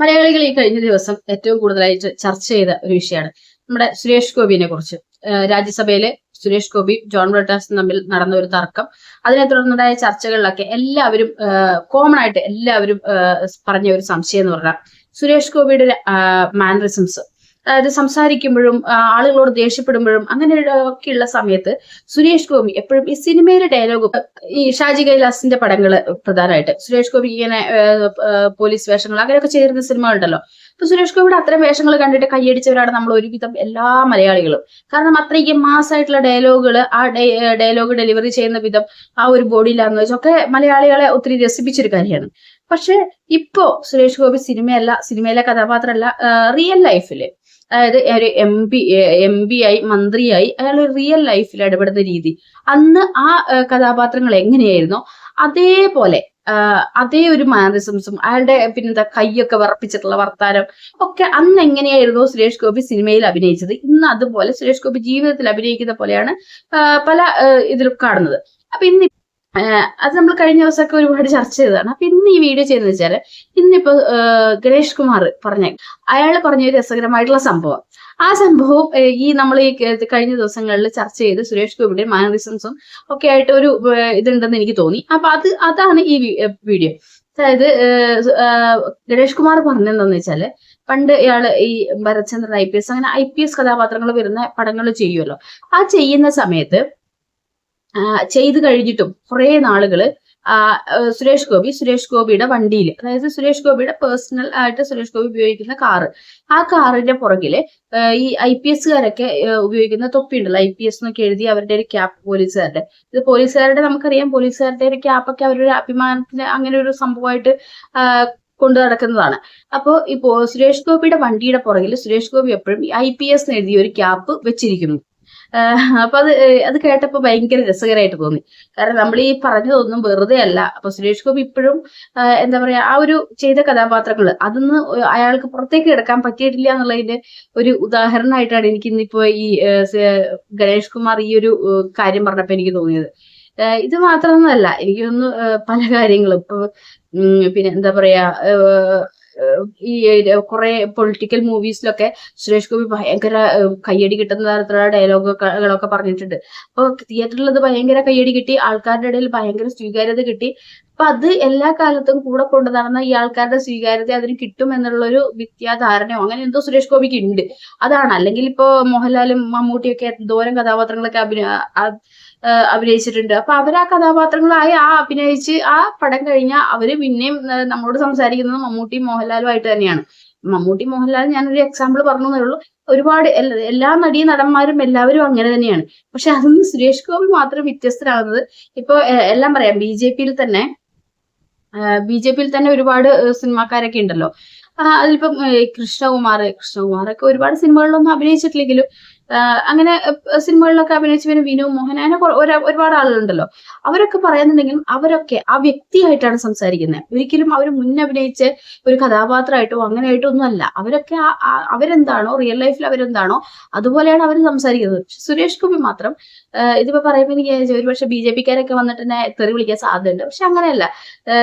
മലയാളികൾ ഈ കഴിഞ്ഞ ദിവസം ഏറ്റവും കൂടുതലായിട്ട് ചർച്ച ചെയ്ത ഒരു വിഷയമാണ്. നമ്മുടെ സുരേഷ് ഗോപിനെ കുറിച്ച്. രാജ്യസഭയിലെ സുരേഷ് ഗോപി ജോൺ ബ്രിട്ടാസും തമ്മിൽ നടന്ന ഒരു തർക്കം. അതിനെ തുടർന്നുണ്ടായ ചർച്ചകളിലൊക്കെ എല്ലാവരും കോമൺ ആയിട്ട് എല്ലാവരും പറഞ്ഞ ഒരു സംശയം എന്ന് പറഞ്ഞാൽ സുരേഷ് ഗോപിയുടെ മാനറിസംസ് അതായത് സംസാരിക്കുമ്പോഴും ആളുകളോട് ദേഷ്യപ്പെടുമ്പോഴും അങ്ങനെ ഒക്കെയുള്ള സമയത്ത് സുരേഷ് ഗോപി എപ്പോഴും ഈ സിനിമയിലെ ഡയലോഗ് ഈ ഷാജി കൈലാസിന്റെ പടങ്ങൾ പ്രധാനമായിട്ട്. സുരേഷ് ഗോപി ഇങ്ങനെ പോലീസ് വേഷങ്ങൾ അങ്ങനെയൊക്കെ ചെയ്തിരുന്ന സിനിമകളുണ്ടല്ലോ അപ്പൊ സുരേഷ് ഗോപിയുടെ അത്തരം വേഷങ്ങൾ കണ്ടിട്ട് കൈയടിച്ചവരാണ് നമ്മൾ ഒരുവിധം എല്ലാ മലയാളികളും. കാരണം അത്രയ്ക്ക് മാസമായിട്ടുള്ള ഡയലോഗുകൾ ആ ഡയലോഗ് ഡെലിവറി ചെയ്യുന്ന വിധം ആ ഒരു ബോഡി ലാംഗ്വേജ് ഒക്കെ മലയാളികളെ ഒത്തിരി രസിപ്പിച്ചൊരു കാര്യമാണ്. പക്ഷെ ഇപ്പോ സുരേഷ് ഗോപി സിനിമയല്ല സിനിമയിലെ കഥാപാത്രമല്ല റിയൽ ലൈഫിൽ അതായത് ഒരു എം പി എം പി ആയി മന്ത്രിയായി അയാൾ റിയൽ ലൈഫിൽ ഇടപെടുന്ന രീതി. അന്ന് ആ കഥാപാത്രങ്ങൾ എങ്ങനെയായിരുന്നു? അതേപോലെ അതേ ഒരു മാനറിസംസും അയാളുടെ പിന്നെന്താ കൈയൊക്കെ വറപ്പിച്ചിട്ടുള്ള വർത്താനം ഒക്കെ അന്ന് എങ്ങനെയായിരുന്നു സുരേഷ് ഗോപി സിനിമയിൽ അഭിനയിച്ചത്? ഇന്ന് അതുപോലെ സുരേഷ് ഗോപി ജീവിതത്തിൽ അഭിനയിക്കുന്ന പോലെയാണ് പല ഇതിലും കാണുന്നത്. അപ്പൊ ഇന്ന് അത് നമ്മൾ കഴിഞ്ഞ ദിവസമൊക്കെ ഒരുപാട് ചർച്ച ചെയ്തതാണ്. അപ്പൊ ഇന്ന് ഈ വീഡിയോ ചെയ്യുന്നത് വെച്ചാൽ ഇന്നിപ്പോ ഗണേഷ് കുമാർ പറഞ്ഞ അയാൾ പറഞ്ഞ ഒരു രസകരമായിട്ടുള്ള സംഭവം. ആ സംഭവം ഈ നമ്മൾ ഈ കഴിഞ്ഞ ദിവസങ്ങളിൽ ചർച്ച ചെയ്ത് സുരേഷ് ഗോപിയുടെ മാനറിസംസും ഒക്കെ ആയിട്ട് ഒരു ഇതുണ്ടെന്ന് എനിക്ക് തോന്നി. അപ്പൊ അത് അതാണ് ഈ വീഡിയോ. അതായത് ഗണേഷ് കുമാർ പറഞ്ഞെന്താന്ന് വെച്ചാൽ പണ്ട് ഇയാൾ ഈ ഭരത്ചന്ദ്രൻ ഐ പി എസ് അങ്ങനെ ഐ പി എസ് കഥാപാത്രങ്ങൾ വരുന്ന പടങ്ങൾ ചെയ്യുമല്ലോ ആ ചെയ്യുന്ന സമയത്ത് ചെയ്തു കഴിഞ്ഞിട്ടും കുറെ നാളുകൾ സുരേഷ് ഗോപി സുരേഷ് ഗോപിയുടെ വണ്ടിയിൽ അതായത് സുരേഷ് ഗോപിയുടെ പേഴ്സണൽ ആയിട്ട് സുരേഷ് ഗോപി ഉപയോഗിക്കുന്ന കാറ്. ആ കാറിന്റെ പുറകിൽ ഈ ഐ പി എസ്സുകാരൊക്കെ ഉപയോഗിക്കുന്ന തൊപ്പി ഉണ്ടല്ലോ ഐ പി എസ് എന്നൊക്കെ എഴുതി അവരുടെ ഒരു ക്യാപ്പ് പോലീസുകാരുടെ. ഇത് പോലീസുകാരുടെ നമുക്കറിയാം പോലീസുകാരുടെ ഒരു ക്യാപ്പൊക്കെ അവരുടെ അഭിമാനത്തിന് അങ്ങനെ ഒരു സംഭവമായിട്ട് കൊണ്ടു നടക്കുന്നതാണ്. അപ്പോൾ ഇപ്പോ സുരേഷ് ഗോപിയുടെ വണ്ടിയുടെ പുറകിൽ സുരേഷ് ഗോപി എപ്പോഴും ഐ പി എസ് എഴുതിയ ഒരു ക്യാപ്പ് വെച്ചിരിക്കുന്നു. അപ്പൊ അത് അത് കേട്ടപ്പോ ഭയങ്കര രസകരമായിട്ട് തോന്നി. കാരണം നമ്മൾ ഈ പറഞ്ഞതൊന്നും വെറുതെ അല്ല. അപ്പൊ സുരേഷ് ഗോപി ഇപ്പോഴും എന്താ പറയാ ആ ഒരു ചെയ്ത കഥാപാത്രങ്ങൾ അതൊന്ന് അയാൾക്ക് പുറത്തേക്ക് കിടക്കാൻ പറ്റിയിട്ടില്ല എന്നുള്ളതിന്റെ ഒരു ഉദാഹരണമായിട്ടാണ് എനിക്ക് ഇന്നിപ്പോ ഈ ഗണേഷ് കുമാർ ഈ ഒരു കാര്യം പറഞ്ഞപ്പോ എനിക്ക് തോന്നിയത്. ഇത് മാത്രമൊന്നുമല്ല എനിക്കൊന്ന് പല കാര്യങ്ങളും. ഇപ്പൊ പിന്നെ എന്താ പറയാ ഈ കുറെ പൊളിറ്റിക്കൽ മൂവീസിലൊക്കെ സുരേഷ് ഗോപി ഭയങ്കര കയ്യടി കിട്ടുന്ന തരത്തിലുള്ള ഡയലോഗുകളൊക്കെ പറഞ്ഞിട്ടുണ്ട്. അപ്പൊ തിയേറ്ററിൽ അത് ഭയങ്കര കയ്യടി കിട്ടി ആൾക്കാരുടെ ഇടയിൽ ഭയങ്കര സ്വീകാര്യത കിട്ടി. അപ്പൊ അത് എല്ലാ കാലത്തും കൂടെ കൊണ്ടു നടന്ന ഈ ആൾക്കാരുടെ സ്വീകാര്യത അതിന് കിട്ടും എന്നുള്ളൊരു വിദ്യാധാരണയോ അങ്ങനെ എന്തോ സുരേഷ് ഗോപിക്ക് ഉണ്ട്. അതാണ്. അല്ലെങ്കിൽ ഇപ്പോ മോഹൻലാലും മമ്മൂട്ടിയൊക്കെ എന്തോരം കഥാപാത്രങ്ങളൊക്കെ അഭിനയ അഭിനയിച്ചിട്ടുണ്ട്. അപ്പൊ അവർ ആ കഥാപാത്രങ്ങളായി ആ അഭിനയിച്ച് ആ പടം കഴിഞ്ഞാൽ അവർ പിന്നെയും നമ്മളോട് സംസാരിക്കുന്നത് മമ്മൂട്ടിയും മോഹൻലാലും ആയിട്ട് തന്നെയാണ്. മമ്മൂട്ടി മോഹൻലാൽ ഞാനൊരു എക്സാമ്പിൾ പറഞ്ഞു ഉള്ളൂ. ഒരുപാട് എല്ലാ- നടീ നടന്മാരും എല്ലാവരും അങ്ങനെ തന്നെയാണ്. പക്ഷെ അതിന്ന് സുരേഷ് ഗോപി മാത്രം വ്യത്യസ്തരാകുന്നത്. ഇപ്പൊ എല്ലാം പറയാം. ബി ജെ പിയിൽ തന്നെ ബി ജെ പിയിൽ തന്നെ ഒരുപാട് സിനിമാക്കാരൊക്കെ ഉണ്ടല്ലോ. അതിലിപ്പം കൃഷ്ണകുമാർ കൃഷ്ണകുമാറൊക്കെ ഒരുപാട് സിനിമകളിലൊന്നും അഭിനയിച്ചിട്ടില്ലെങ്കിലും അങ്ങനെ സിനിമകളിലൊക്കെ അഭിനയിച്ചു വിനു മോഹൻ അങ്ങനെ ഒരുപാട് ആളുകളുണ്ടല്ലോ. അവരൊക്കെ പറയുന്നുണ്ടെങ്കിലും അവരൊക്കെ ആ വ്യക്തിയായിട്ടാണ് സംസാരിക്കുന്നത് ഒരിക്കലും അവർ മുന്നഭിനയിച്ച് ഒരു കഥാപാത്രമായിട്ടോ അങ്ങനെയായിട്ടോ ഒന്നും അല്ല അവരൊക്കെ അവരെന്താണോ റിയൽ ലൈഫിൽ അവരെന്താണോ അതുപോലെയാണ് അവർ സംസാരിക്കുന്നത്. സുരേഷ് ഗോപി മാത്രം ഇതിപ്പോ പറയുമ്പോൾ എനിക്ക് ഒരു പക്ഷെ ബി ജെ പിക്കാരൊക്കെ വന്നിട്ട് തന്നെ തെറി വിളിക്കാൻ സാധ്യതയുണ്ട്. പക്ഷെ അങ്ങനെയല്ല.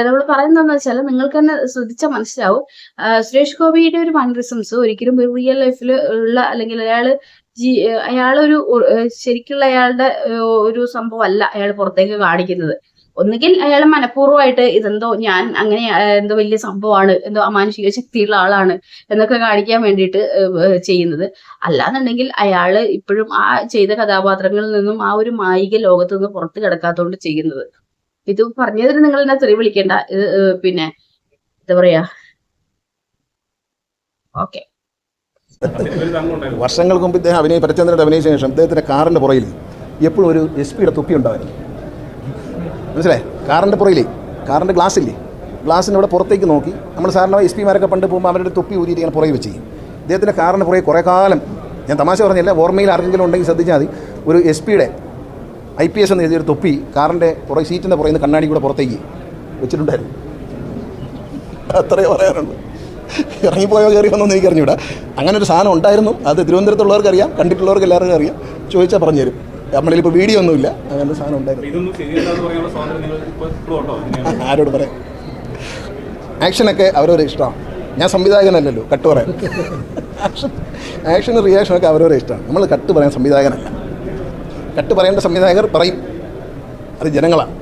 നമ്മൾ പറയുന്നതെന്ന് വെച്ചാൽ നിങ്ങൾക്ക് തന്നെ ശ്രദ്ധിച്ചാൽ മനസ്സിലാവും. സുരേഷ് ഗോപിയുടെ ഒരു മാനറിസംസ് ഒരിക്കലും ഒരു റിയൽ ലൈഫിൽ ഉള്ള അല്ലെങ്കിൽ അയാൾ ജീ അയാളൊരു ശരിക്കുള്ള അയാളുടെ ഒരു സംഭവം അല്ല അയാൾ പുറത്തേക്ക് കാണിക്കുന്നത്. ഒന്നുകിൽ അയാൾ മനഃപൂർവമായിട്ട് ഇതെന്തോ ഞാൻ അങ്ങനെ എന്തോ വലിയ സംഭവമാണ് എന്തോ അമാനുഷിക ശക്തിയുള്ള ആളാണ് എന്നൊക്കെ കാണിക്കാൻ വേണ്ടിയിട്ട് ചെയ്യുന്നത്. അല്ലാന്നുണ്ടെങ്കിൽ അയാൾ ഇപ്പോഴും ആ ചെയ്ത കഥാപാത്രങ്ങളിൽ നിന്നും ആ ഒരു മായിക ലോകത്ത് നിന്ന് പുറത്ത് കിടക്കാത്തോണ്ട് ചെയ്യുന്നത്. ഇത് പറഞ്ഞതിന് നിങ്ങൾ എന്നെ തെറി വിളിക്കേണ്ട. ഇത് പിന്നെ എന്താ പറയാ? ഓക്കെ. വർഷങ്ങൾക്ക് മുമ്പ് ഇദ്ദേഹം അഭിനയ പരചന്ദ്രൻ അഭിനയിച്ച ശേഷം ഇദ്ദേഹത്തിന്റെ കാറിന്റെ പുറയിൽ എപ്പോഴും ഒരു എസ് പിയുടെ തൊപ്പി ഉണ്ടായിരുന്നു മനസ്സിലായി? കാറിന്റെ പുറയിൽ കാറിന്റെ ഗ്ലാസ്സില്ലേ? ഗ്ലാസ്സിന്റെ അവിടെ പുറത്തേക്ക് നോക്കി നമ്മൾ സാറിന് എസ് പിമാരൊക്കെ പണ്ട് പോകുമ്പോൾ അവരുടെ തൊപ്പി ഊരിയിട്ട് ഇങ്ങനെ പുറകെ വെച്ച് ഇദ്ദേഹത്തിന്റെ കാറിന്റെ പുറകെ കുറേ കാലം ഞാൻ തമാശ പറഞ്ഞില്ല ഓർമ്മയിൽ ആർക്കെങ്കിലും ഉണ്ടെങ്കിൽ ശ്രദ്ധിച്ചാൽ മതി. ഒരു എസ് പിയുടെ ഐ പി എസ് എന്ന് എഴുതിയൊരു തൊപ്പി കാറിന്റെ പുറകെ സീറ്റിന്റെ പുറകെ നിന്ന് കണ്ണാടി കൂടെ പുറത്തേക്ക് വെച്ചിട്ടുണ്ടായിരുന്നു. അത്രയേ പറയാനുള്ളൂ ഇറങ്ങിപ്പോയോ കയറി വന്നോ എനിക്ക് അറിഞ്ഞൂടാ അങ്ങനെ ഒരു സാധനം ഉണ്ടായിരുന്നു. അത് തിരുവനന്തപുരത്തുള്ളവർക്ക് അറിയാം കണ്ടിട്ടുള്ളവർക്ക് എല്ലാവർക്കും അറിയാം. ചോദിച്ചാൽ പറഞ്ഞു തരും നമ്മളിൽ ഇപ്പോൾ വീഡിയോ ഒന്നുമില്ല അങ്ങനെ ഒരു സാധനം ഉണ്ടായിരുന്നു. ആരോട് പറയാം? ആക്ഷനൊക്കെ അവരവരെ ഇഷ്ടമാണ്. ഞാൻ സംവിധായകനല്ലല്ലോ കട്ട് പറയാൻ ആക്ഷൻ ആക്ഷനും റിയാക്ഷനൊക്കെ അവരവരെ ഇഷ്ടമാണ്. നമ്മൾ കട്ട് പറയാൻ സംവിധായകനല്ല. കട്ട് പറയേണ്ട സംവിധായകർ പറയും. അത് ജനങ്ങളാണ്.